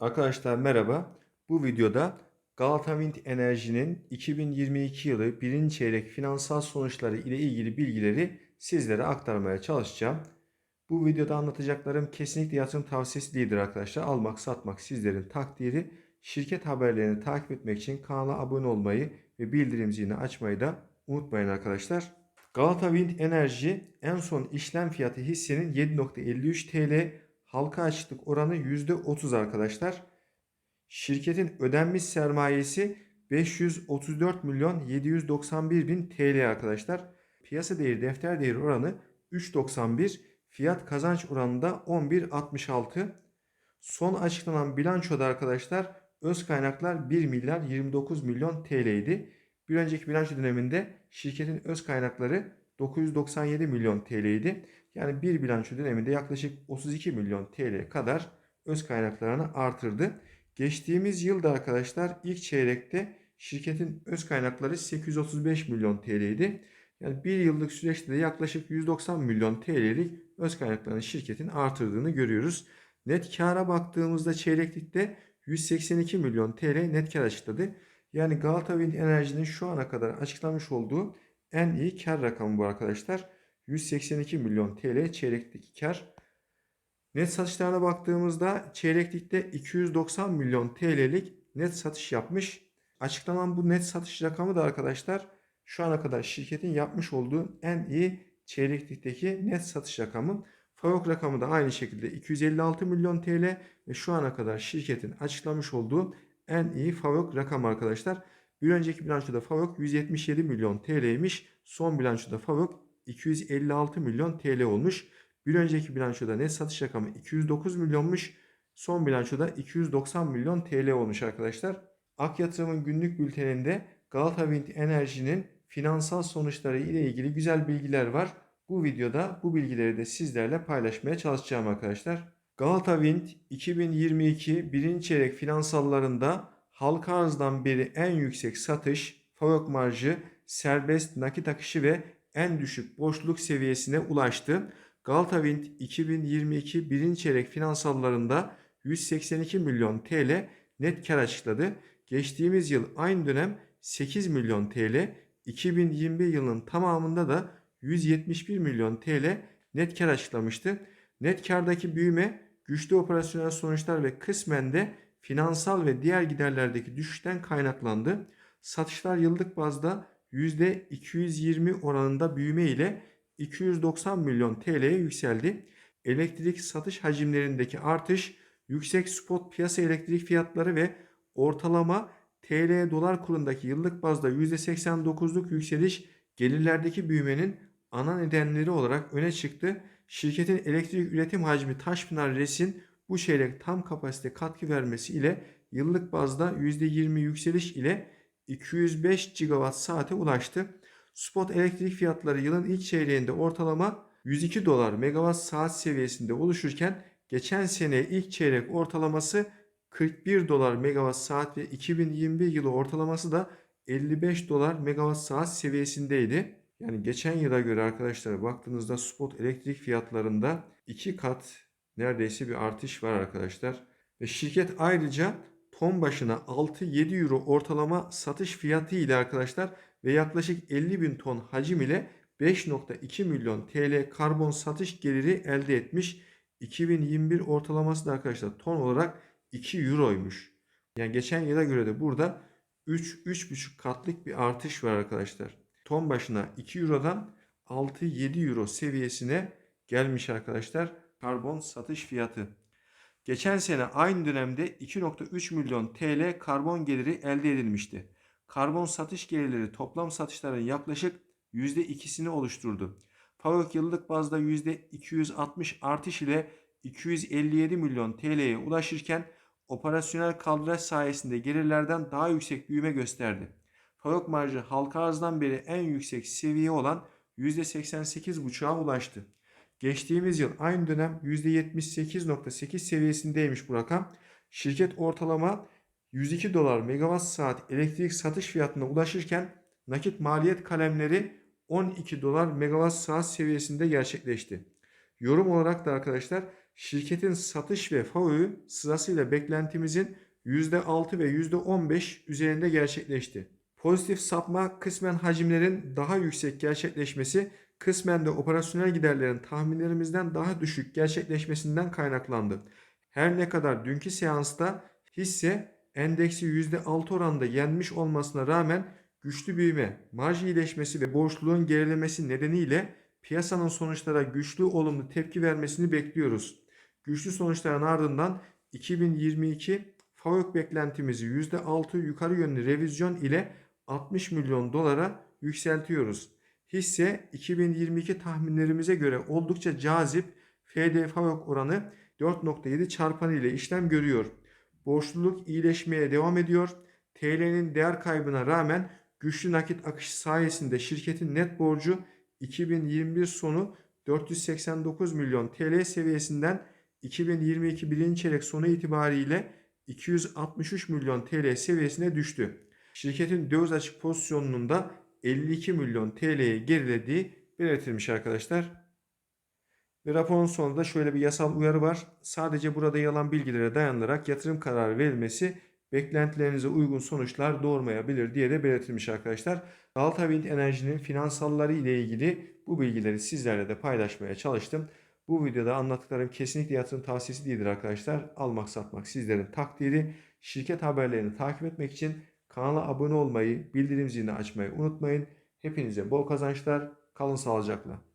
Arkadaşlar merhaba. Bu videoda Galata Wind Enerji'nin 2022 yılı birinci çeyrek finansal sonuçları ile ilgili bilgileri sizlere aktarmaya çalışacağım. Bu videoda anlatacaklarım kesinlikle yatırım tavsiyesi değildir arkadaşlar. Almak satmak sizlerin takdiri. Şirket haberlerini takip etmek için kanala abone olmayı ve bildirim zilini açmayı da unutmayın arkadaşlar. Galata Wind Enerji en son işlem fiyatı hissenin 7.53 TL, halka açıklık oranı %30 arkadaşlar. Şirketin ödenmiş sermayesi 534 milyon 791 bin TL arkadaşlar. Piyasa değeri defter değeri oranı 3.91, fiyat kazanç oranı da 11.66. Son açıklanan bilançoda arkadaşlar öz kaynaklar 1 milyar 29 milyon TL idi. Bir önceki bilanço döneminde şirketin öz kaynakları 997 milyon TL idi. Yani bir bilanço döneminde yaklaşık 32 milyon TL kadar öz kaynaklarını artırdı. Geçtiğimiz yılda arkadaşlar ilk çeyrekte şirketin öz kaynakları 835 milyon TL idi. Yani bir yıllık süreçte de yaklaşık 190 milyon TL'lik öz kaynaklarını şirketin artırdığını görüyoruz. Net kara baktığımızda çeyreklikte 182 milyon TL net kar açıkladı. Yani Galata Wind Enerji'nin şu ana kadar açıklamış olduğu en iyi kar rakamı bu arkadaşlar. 182 milyon TL çeyrekteki kar. Net satışlarına baktığımızda çeyreklikte 290 milyon TL'lik net satış yapmış. Açıklanan bu net satış rakamı da arkadaşlar şu ana kadar şirketin yapmış olduğu en iyi çeyreklikteki net satış rakamı. FAVÖK rakamı da aynı şekilde 256 milyon TL ve şu ana kadar şirketin açıklamış olduğu en iyi FAVÖK rakamı arkadaşlar. Bir önceki bilançoda FAVÖK 177 milyon TL'ymiş. Son bilançoda FAVÖK 256 milyon TL olmuş. Bir önceki bilançoda net satış rakamı 209 milyonmuş. Son bilançoda 290 milyon TL olmuş arkadaşlar. Ak Yatırım'ın günlük bülteninde Galata Wind Enerji'nin finansal sonuçları ile ilgili güzel bilgiler var. Bu videoda bu bilgileri de sizlerle paylaşmaya çalışacağım arkadaşlar. Galata Wind 2022 birinci çeyrek finansallarında halka arzdan beri en yüksek satış, FAVÖK marjı, serbest nakit akışı ve en düşük boşluk seviyesine ulaştı. Galata Wind 2022 birinci çeyrek finansallarında 182 milyon TL net kar açıkladı. Geçtiğimiz yıl aynı dönem 8 milyon TL, 2021 yılının tamamında da 171 milyon TL net kar açıklamıştı. Net kardaki büyüme güçlü operasyonel sonuçlar ve kısmen de finansal ve diğer giderlerdeki düşüşten kaynaklandı. Satışlar yıllık bazda %220 oranında büyüme ile 290 milyon TL'ye yükseldi. Elektrik satış hacimlerindeki artış, yüksek spot piyasa elektrik fiyatları ve ortalama TL dolar kurundaki yıllık bazda %89'luk yükseliş gelirlerdeki büyümenin ana nedenleri olarak öne çıktı. Şirketin elektrik üretim hacmi Taşpınar Res'in bu çeyrek tam kapasite katkı vermesi ile yıllık bazda %20 yükseliş ile 205 gigawatt saate ulaştı. Spot elektrik fiyatları yılın ilk çeyreğinde ortalama 102 dolar megawatt saat seviyesinde oluşurken geçen sene ilk çeyrek ortalaması 41 dolar megawatt saat ve 2021 yılı ortalaması da 55 dolar megawatt saat seviyesindeydi. Yani geçen yıla göre arkadaşlar baktığınızda spot elektrik fiyatlarında 2 kat neredeyse bir artış var arkadaşlar. Ve şirket ayrıca ton başına 6-7 euro ortalama satış fiyatı ile arkadaşlar ve yaklaşık 50 bin ton hacim ile 5.2 milyon TL karbon satış geliri elde etmiş. 2021 ortalaması da arkadaşlar ton olarak 2 euroymuş. Yani geçen yıla göre de burada 3-3,5 katlık bir artış var arkadaşlar. Ton başına 2 eurodan 6-7 euro seviyesine gelmiş arkadaşlar karbon satış fiyatı. Geçen sene aynı dönemde 2.3 milyon TL karbon geliri elde edilmişti. Karbon satış gelirleri toplam satışların yaklaşık %2'sini oluşturdu. FAVÖK yıllık bazda %260 artış ile 257 milyon TL'ye ulaşırken operasyonel kaldıraç sayesinde gelirlerden daha yüksek büyüme gösterdi. FAVÖK marjı halka arzdan beri en yüksek seviye olan %88,5'a ulaştı. Geçtiğimiz yıl aynı dönem %78.8 seviyesindeymiş bu rakam. Şirket ortalama 102 dolar megawatt saat elektrik satış fiyatına ulaşırken nakit maliyet kalemleri 12 dolar megawatt saat seviyesinde gerçekleşti. Yorum olarak da arkadaşlar Şirketin satış ve FAVÖ'ü sırasıyla beklentimizin %6 ve %15 üzerinde gerçekleşti. Pozitif sapma kısmen hacimlerin daha yüksek gerçekleşmesi, kısmen de operasyonel giderlerin tahminlerimizden daha düşük gerçekleşmesinden kaynaklandı. Her ne kadar dünkü seansta hisse endeksi %6 oranında yenmiş olmasına rağmen güçlü büyüme, marj iyileşmesi ve borçluluğun gerilemesi nedeniyle piyasanın sonuçlara güçlü olumlu tepki vermesini bekliyoruz. Güçlü sonuçların ardından 2022 FAVÖK beklentimizi %6 yukarı yönlü revizyon ile 60 milyon dolara yükseltiyoruz. Hisse 2022 tahminlerimize göre oldukça cazip FD FAVÖK oranı 4.7 çarpanı ile işlem görüyor. Borçluluk iyileşmeye devam ediyor. TL'nin değer kaybına rağmen güçlü nakit akışı sayesinde şirketin net borcu 2021 sonu 489 milyon TL seviyesinden 2022 birinci çeyrek sonu itibariyle 263 milyon TL seviyesine düştü. Şirketin döviz açık pozisyonunun da 52 milyon TL'ye gerilediği belirtilmiş arkadaşlar. Ve raporun sonunda şöyle bir yasal uyarı var. Sadece burada yalan bilgilere dayanarak yatırım kararı verilmesi beklentilerinize uygun sonuçlar doğurmayabilir diye de belirtilmiş arkadaşlar. Galata Wind Enerji'nin finansalları ile ilgili bu bilgileri sizlerle de paylaşmaya çalıştım. Bu videoda anlattıklarım kesinlikle yatırım tavsiyesi değildir arkadaşlar. Almak satmak sizlerin takdiri. Şirket haberlerini takip etmek için kanala abone olmayı, bildirim zilini açmayı unutmayın. Hepinize bol kazançlar, kalın sağlıcakla.